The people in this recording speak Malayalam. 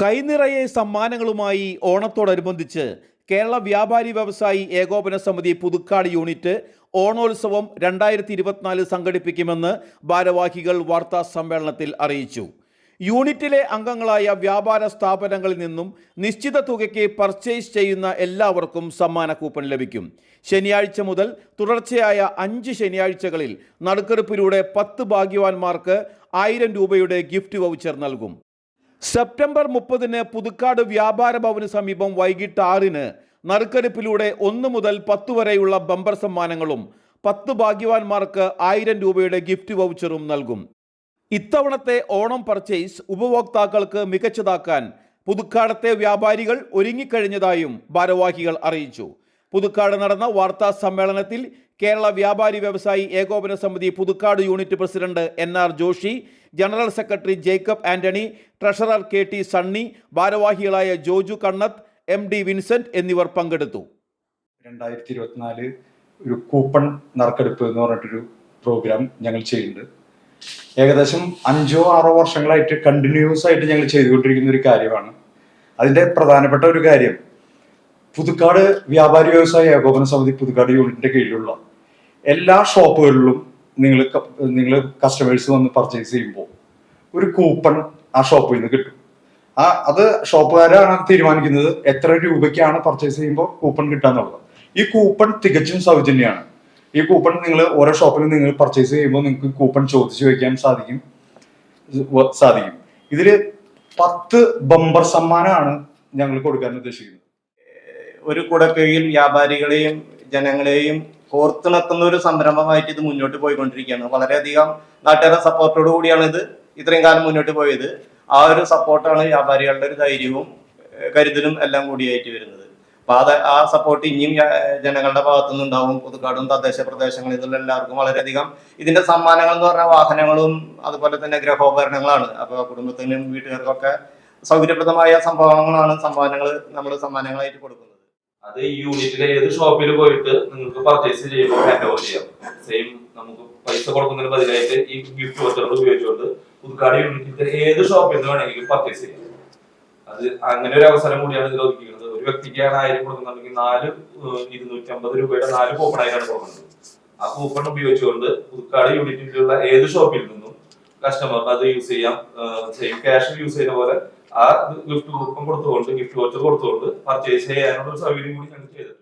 കൈനിറയെ സമ്മാനങ്ങളുമായി ഓണത്തോടനുബന്ധിച്ച് കേരള വ്യാപാരി വ്യവസായി ഏകോപന സമിതി പുതുക്കാട് യൂണിറ്റ് ഓണോത്സവം രണ്ടായിരത്തി ഇരുപത്തിനാല് സംഘടിപ്പിക്കുമെന്ന് ഭാരവാഹികൾ വാർത്താ സമ്മേളനത്തിൽ അറിയിച്ചു. യൂണിറ്റിലെ അംഗങ്ങളായ വ്യാപാര സ്ഥാപനങ്ങളിൽ നിന്നും നിശ്ചിത തുകയ്ക്ക് പർച്ചേസ് ചെയ്യുന്ന എല്ലാവർക്കും സമ്മാന കൂപ്പൺ ലഭിക്കും. ശനിയാഴ്ച മുതൽ തുടർച്ചയായ അഞ്ച് ശനിയാഴ്ചകളിൽ നറുക്കെടുപ്പിലൂടെ പത്ത് ഭാഗ്യവാന്മാർക്ക് ആയിരം രൂപയുടെ ഗിഫ്റ്റ് വൗച്ചർ നൽകും. സെപ്റ്റംബർ മുപ്പതിന് പുതുക്കാട് വ്യാപാര ഭവന് സമീപം വൈകിട്ട് ആറിന് നറുക്കെടുപ്പിലൂടെ ഒന്ന് മുതൽ പത്ത് വരെയുള്ള ബമ്പർ സമ്മാനങ്ങളും പത്ത് ഭാഗ്യവാന്മാർക്ക് ആയിരം രൂപയുടെ ഗിഫ്റ്റ് വൗച്ചറും നൽകും. ഇത്തവണത്തെ ഓണം പർച്ചേസ് ഉപഭോക്താക്കൾക്ക് മികച്ചതാക്കാൻ പുതുക്കാടത്തെ വ്യാപാരികൾ ഒരുങ്ങിക്കഴിഞ്ഞതായും ഭാരവാഹികൾ അറിയിച്ചു. പുതുക്കാട് നടന്ന വാർത്താ സമ്മേളനത്തിൽ കേരള വ്യാപാരി വ്യവസായി ഏകോപന സമിതി Puthukkad unit president N R Joshi general secretary Jacob Antony treasurer K T Sunny ഭാരവാഹികളായ ജോജു കണ്ണത്ത് എം ഡി വിൻസെന്റ് എന്നിവർ പങ്കെടുത്തു. രണ്ടായിരത്തി ഇരുപത്തിനാല് ഒരു കൂപ്പൺ നറുക്കെടുപ്പ് എന്ന് പറഞ്ഞിട്ടൊരു പ്രോഗ്രാം ഞങ്ങൾ ചെയ്യുന്നുണ്ട്. ഏകദേശം അഞ്ചോ ആറോ വർഷങ്ങളായിട്ട് കണ്ടിന്യൂസ് ആയിട്ട് ഞങ്ങൾ ചെയ്തുകൊണ്ടിരിക്കുന്ന ഒരു കാര്യമാണ്. അതിന്റെ പ്രധാനപ്പെട്ട ഒരു കാര്യം പുതുക്കാട് വ്യാപാരി വ്യവസായ ഏകോപന സമിതി പുതുക്കാട് യൂണിറ്റിന്റെ കീഴിലുള്ള എല്ലാ ഷോപ്പുകളിലും നിങ്ങൾ നിങ്ങൾ കസ്റ്റമേഴ്സ് വന്ന് പർച്ചേസ് ചെയ്യുമ്പോൾ ഒരു കൂപ്പൺ ആ ഷോപ്പിൽ നിന്ന് കിട്ടും. ആ അത് ഷോപ്പുകാരാണ് തീരുമാനിക്കുന്നത് എത്ര രൂപയ്ക്കാണ് പർച്ചേസ് ചെയ്യുമ്പോൾ കൂപ്പൺ കിട്ടാന്നുള്ളത്. ഈ കൂപ്പൺ തികച്ചും സൗജന്യമാണ് ഈ കൂപ്പൺ നിങ്ങൾ ഓരോ ഷോപ്പിലും നിങ്ങൾ പർച്ചേസ് ചെയ്യുമ്പോൾ നിങ്ങൾക്ക് കൂപ്പൺ ചോദിച്ചു വയ്ക്കാൻ സാധിക്കും. സാധിക്കും. ഇതിൽ പത്ത് ബമ്പർ സമ്മാനമാണ് ഞങ്ങൾ കൊടുക്കാൻ ഉദ്ദേശിക്കുന്നത്. ഒരു കുടക്കീഴിൽ വ്യാപാരികളെയും ജനങ്ങളെയും കോർത്തിണക്കുന്ന ഒരു സംരംഭമായിട്ട് ഇത് മുന്നോട്ട് പോയിക്കൊണ്ടിരിക്കുകയാണ്. വളരെയധികം നാട്ടുകാരുടെ സപ്പോർട്ടോടു കൂടിയാണ് ഇത് ഇത്രയും കാലം മുന്നോട്ട് പോയത്. ആ ഒരു സപ്പോർട്ടാണ് വ്യാപാരികളുടെ ഒരു ധൈര്യവും കരുതലും എല്ലാം കൂടിയായിട്ട് വരുന്നത്. അപ്പൊ അത് ആ സപ്പോർട്ട് ഇനിയും ജനങ്ങളുടെ ഭാഗത്തു നിന്നുണ്ടാവും പുതുക്കാടും തദ്ദേശ പ്രദേശങ്ങളിൽ നിന്നുള്ള എല്ലാവർക്കും വളരെയധികം ഇതിന്റെ സമ്മാനങ്ങൾ എന്ന് പറഞ്ഞാൽ വാഹനങ്ങളും അതുപോലെ തന്നെ ഗൃഹോപകരണങ്ങളാണ്. അപ്പൊ കുടുംബത്തിനും വീട്ടുകാർക്കൊക്കെ സൗകര്യപ്രദമായ സംഭവങ്ങളാണ് സമ്മാനങ്ങൾ നമ്മൾ സമ്മാനങ്ങളായിട്ട് കൊടുക്കുന്നത്. അത് ഈ യൂണിറ്റിലെ ഏത് ഷോപ്പിൽ പോയിട്ട് നിങ്ങൾക്ക് പർച്ചേസ് ചെയ്യുമ്പോൾ ഹാൻഡ് ഓവർ ചെയ്യാം. സെയിം നമുക്ക് പൈസ കൊടുക്കുന്നതിന് ബദലായിട്ട് ഈ ഗിഫ്റ്റ് വോച്ചറുകൾ ഉപയോഗിച്ചുകൊണ്ട് പുതുക്കാട് യൂണിറ്റിന്റെ ഏത് ഷോപ്പിൽ നിന്ന് വേണമെങ്കിലും പർച്ചേസ് ചെയ്യാം. അത് അങ്ങനെ ഒരു അവസരം കൂടിയാണ് ഇതിൽ ഒതുക്കിയിരുന്നത് ഒരു വ്യക്തിക്കാണ് ആയിരം കൊടുക്കുന്നുണ്ടെങ്കിൽ നാല് ഇരുന്നൂറ്റി അമ്പത് രൂപയുടെ നാല് കൂപ്പൺ ആയിട്ടാണ് കൊടുക്കുന്നത്. ആ കൂപ്പൺ ഉപയോഗിച്ചുകൊണ്ട് പുതുക്കാട് യൂണിറ്റിലുള്ള ഏത് ഷോപ്പിൽ നിന്നും കസ്റ്റമർക്ക് അത് യൂസ് ചെയ്യാം. സെയിം ക്യാഷ് യൂസ് ചെയ്യുന്ന പോലെ ആ ഗിഫ്റ്റ് കൂപ്പൺ കൊടുത്തുകൊണ്ട് ഗിഫ്റ്റ് വോച്ചർ കൊടുത്തുകൊണ്ട് പർച്ചേസ് ചെയ്യാനുള്ള സൗകര്യം കൂടി ഞങ്ങൾ ചെയ്തിട്ടുണ്ട്.